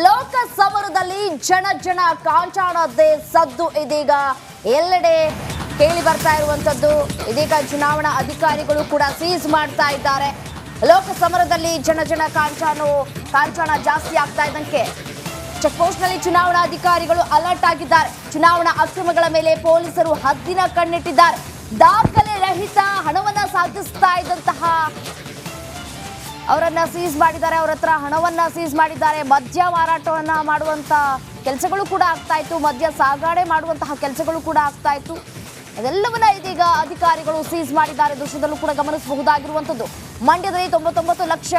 ಲೋಕಸಮರದಲ್ಲಿ ಜನ ಜನ ಕಾಂಚಾಣದ್ದೇ ಸದ್ದು ಇದೀಗ. ಎಲ್ಲೆಡೆ ಕೇಳಿ ಬರ್ತಾ ಇರುವಂತದ್ದು ಇದೀಗ ಚುನಾವಣಾ ಅಧಿಕಾರಿಗಳು ಕೂಡ ಸೀಸ್ ಮಾಡ್ತಾ ಇದ್ದಾರೆ. ಲೋಕಸಮರದಲ್ಲಿ ಜನ ಜನ ಕಾಂಚಾಣೋ, ಕಾಂಚಾಣ ಜಾಸ್ತಿ ಆಗ್ತಾ ಇದ್ದಂಗೆ. ಚೆಕ್ನಲ್ಲಿ ಚುನಾವಣಾ ಅಧಿಕಾರಿಗಳು ಅಲರ್ಟ್ ಆಗಿದ್ದಾರೆ. ಚುನಾವಣಾ ಅಕ್ರಮಗಳ ಮೇಲೆ ಪೊಲೀಸರು ಹದ್ದಿನ ಕಣ್ಣಿಟ್ಟಿದ್ದಾರೆ. ದಾಖಲೆ ರಹಿತ ಹಣವನ್ನ ಸಾಗಿಸ್ತಾ ಇದ್ದಂತಹ ಅವರನ್ನ ಸೀಸ್ ಮಾಡಿದ್ದಾರೆ, ಅವರ ಹತ್ರ ಹಣವನ್ನ ಸೀಸ್ ಮಾಡಿದ್ದಾರೆ, ಮದ್ಯ ಮಾರಾಟವನ್ನ ಮಾಡುವಂತ ಕೆಲಸಗಳು ಕೂಡ ಆಗ್ತಾ ಇತ್ತು, ಮದ್ಯ ಸಾಗಾಣೆ ಮಾಡುವಂತಹ ಕೆಲಸಗಳು ಕೂಡ ಆಗ್ತಾ ಇತ್ತು. ಅದೆಲ್ಲವನ್ನ ಇದೀಗ ಅಧಿಕಾರಿಗಳು ಸೀಸ್ ಮಾಡಿದ್ದಾರೆ, ದೃಶ್ಯದಲ್ಲೂ ಕೂಡ ಗಮನಿಸಬಹುದಾಗಿರುವಂತದ್ದು ಮಂಡ್ಯದಲ್ಲಿ ತೊಂಬತ್ತೊಂಬತ್ತು ಲಕ್ಷ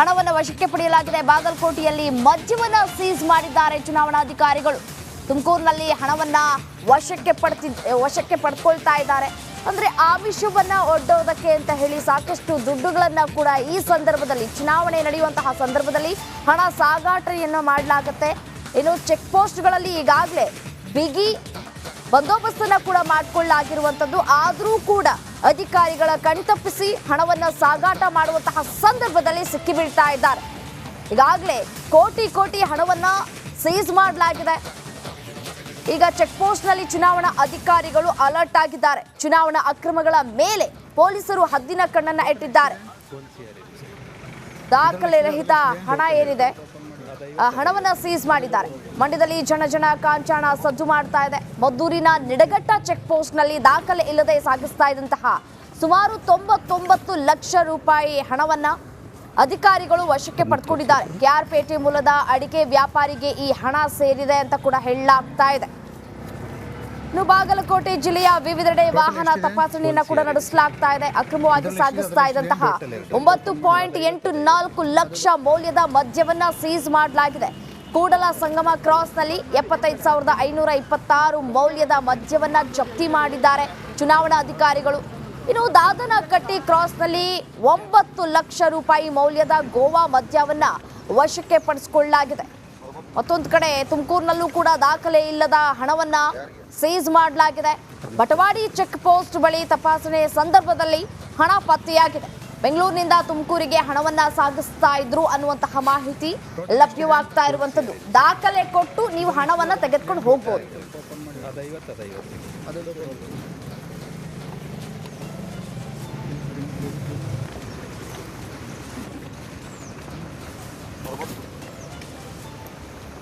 ಹಣವನ್ನು ವಶಕ್ಕೆ ಪಡೆಯಲಾಗಿದೆ. ಬಾಗಲಕೋಟೆಯಲ್ಲಿ ಮದ್ಯವನ್ನ ಸೀಸ್ ಮಾಡಿದ್ದಾರೆ ಚುನಾವಣಾಧಿಕಾರಿಗಳು. ತುಮಕೂರಿನಲ್ಲಿ ಹಣವನ್ನ ವಶಕ್ಕೆ ಪಡ್ತಿ ವಶಕ್ಕೆ ಪಡ್ಕೊಳ್ತಾ ಇದ್ದಾರೆ. ಅಂದ್ರೆ ಆಮಿಷವನ್ನ ಒಡ್ಡೋದಕ್ಕೆ ಅಂತ ಹೇಳಿ ಸಾಕಷ್ಟು ದುಡ್ಡುಗಳನ್ನ ಕೂಡ ಈ ಸಂದರ್ಭದಲ್ಲಿ, ಚುನಾವಣೆ ನಡೆಯುವಂತಹ ಸಂದರ್ಭದಲ್ಲಿ ಹಣ ಸಾಗಾಟೆಯನ್ನು ಮಾಡಲಾಗುತ್ತೆ. ಇನ್ನು ಚೆಕ್ ಪೋಸ್ಟ್ಗಳಲ್ಲಿ ಈಗಾಗಲೇ ಬಿಗಿ ಬಂದೋಬಸ್ತನ್ನು ಕೂಡ ಮಾಡಿಕೊಳ್ಳಲಾಗಿರುವಂಥದ್ದು ಆದರೂ ಕೂಡ ಅಧಿಕಾರಿಗಳ ಕಣ್ತಪ್ಪಿಸಿ ಹಣವನ್ನ ಸಾಗಾಟ ಮಾಡುವಂತಹ ಸಂದರ್ಭದಲ್ಲಿ ಸಿಕ್ಕಿಬೀಳ್ತಾ ಇದ್ದಾರೆ. ಈಗಾಗಲೇ ಕೋಟಿ ಕೋಟಿ ಹಣವನ್ನ ಸೀಸ್ ಮಾಡಲಾಗಿದೆ. ಈಗ ಚೆಕ್ನಲ್ಲಿ ಚುನಾವಣಾ ಅಧಿಕಾರಿಗಳು ಅಲರ್ಟ್ ಆಗಿದ್ದಾರೆ. ಚುನಾವಣಾ ಅಕ್ರಮಗಳ ಮೇಲೆ ಪೊಲೀಸರು ಹದ್ದಿನ ಕಣ್ಣನ್ನ ಇಟ್ಟಿದ್ದಾರೆ ದಾಖಲೆ ರಹಿತ ಹಣ ಏನಿದೆ? ಆ ಹಣವನ್ನ ಸೀಸ್ ಮಾಡಿದ್ದಾರೆ. ಮಂಡ್ಯದಲ್ಲಿ ಜನ ಜನ ಕಾಂಚಾಣ ಸಜ್ಜು ಮಾಡ್ತಾ ಇದೆ. ಮದ್ದೂರಿನ ನಿಡಘಟ್ಟ ಚೆಕ್ನಲ್ಲಿ ದಾಖಲೆ ಇಲ್ಲದೆ ಸಾಗಿಸ್ತಾ ಇದ್ದಂತಹ ಸುಮಾರು ತೊಂಬತ್ತೊಂಬತ್ತು ಲಕ್ಷ ರೂಪಾಯಿ ಹಣವನ್ನ ಅಧಿಕಾರಿಗಳು ವಶಕ್ಕೆ ಪಡೆದುಕೊಂಡಿದ್ದಾರೆ ಕೆಆರ್ಪೇಟೆ ಮೂಲದ ಅಡಿಕೆ ವ್ಯಾಪಾರಿಗೆ ಈ ಹಣ ಸೇರಿದೆ ಅಂತ ಕೂಡ ಹೇಳಲಾಗ್ತಾ ಇದೆ. ಇನ್ನು ಬಾಗಲಕೋಟೆ ಜಿಲ್ಲೆಯ ವಿವಿಧೆಡೆ ವಾಹನ ತಪಾಸಣೆಯನ್ನ ಕೂಡ ನಡೆಸಲಾಗ್ತಾ ಇದೆ. ಅಕ್ರಮವಾಗಿ ಸಾಗಿಸ್ತಾ ಇದ್ದಂತಹ ಒಂಬತ್ತು ಪಾಯಿಂಟ್ ಎಂಟು ನಾಲ್ಕು ಲಕ್ಷ ಮೌಲ್ಯದ ಮದ್ಯವನ್ನ ಸೀಸ್ ಮಾಡಲಾಗಿದೆ. ಕೂಡಲ ಸಂಗಮ ಕ್ರಾಸ್ನಲ್ಲಿ ಎಪ್ಪತ್ತೈದು ಸಾವಿರದ ಐನೂರ ಇಪ್ಪತ್ತಾರು ಮೌಲ್ಯದ ಮದ್ಯವನ್ನ ಜಪ್ತಿ ಮಾಡಿದ್ದಾರೆ. ಚುನಾವಣಾ ಅಧಿಕಾರಿಗಳು ಇನ್ನು ದಾದನ ಕಟ್ಟಿ ಕ್ರಾಸ್ನಲ್ಲಿ ಒಂಬತ್ತು ಲಕ್ಷ ರೂಪಾಯಿ ಮೌಲ್ಯದ ಗೋವಾ ಮದ್ಯವನ್ನ ವಶಕ್ಕೆ ಪಡಿಸಿಕೊಳ್ಳಲಾಗಿದೆ. ಮತ್ತೊಂದು ಕಡೆ ತುಮಕೂರಿನಲ್ಲೂ ಕೂಡ ದಾಖಲೆ ಇಲ್ಲದ ಹಣವನ್ನ ಸೀಸ್ ಮಾಡಲಾಗಿದೆ. ಬಟವಾಡಿ ಚೆಕ್ ಪೋಸ್ಟ್ ಬಳಿ ತಪಾಸಣೆ ಸಂದರ್ಭದಲ್ಲಿ ಹಣ ಪತ್ತೆಯಾಗಿದೆ. ಬೆಂಗಳೂರಿನಿಂದ ತುಮಕೂರಿಗೆ ಹಣವನ್ನ ಸಾಗಿಸ್ತಾ ಇದ್ರು ಅನ್ನುವಂತಹ ಮಾಹಿತಿ ಲಭ್ಯವಾಗ್ತಾ ಇರುವಂತದ್ದು ದಾಖಲೆ ಕೊಟ್ಟು ನೀವು ಹಣವನ್ನ ತೆಗೆದುಕೊಂಡು ಹೋಗ್ಬೋದು.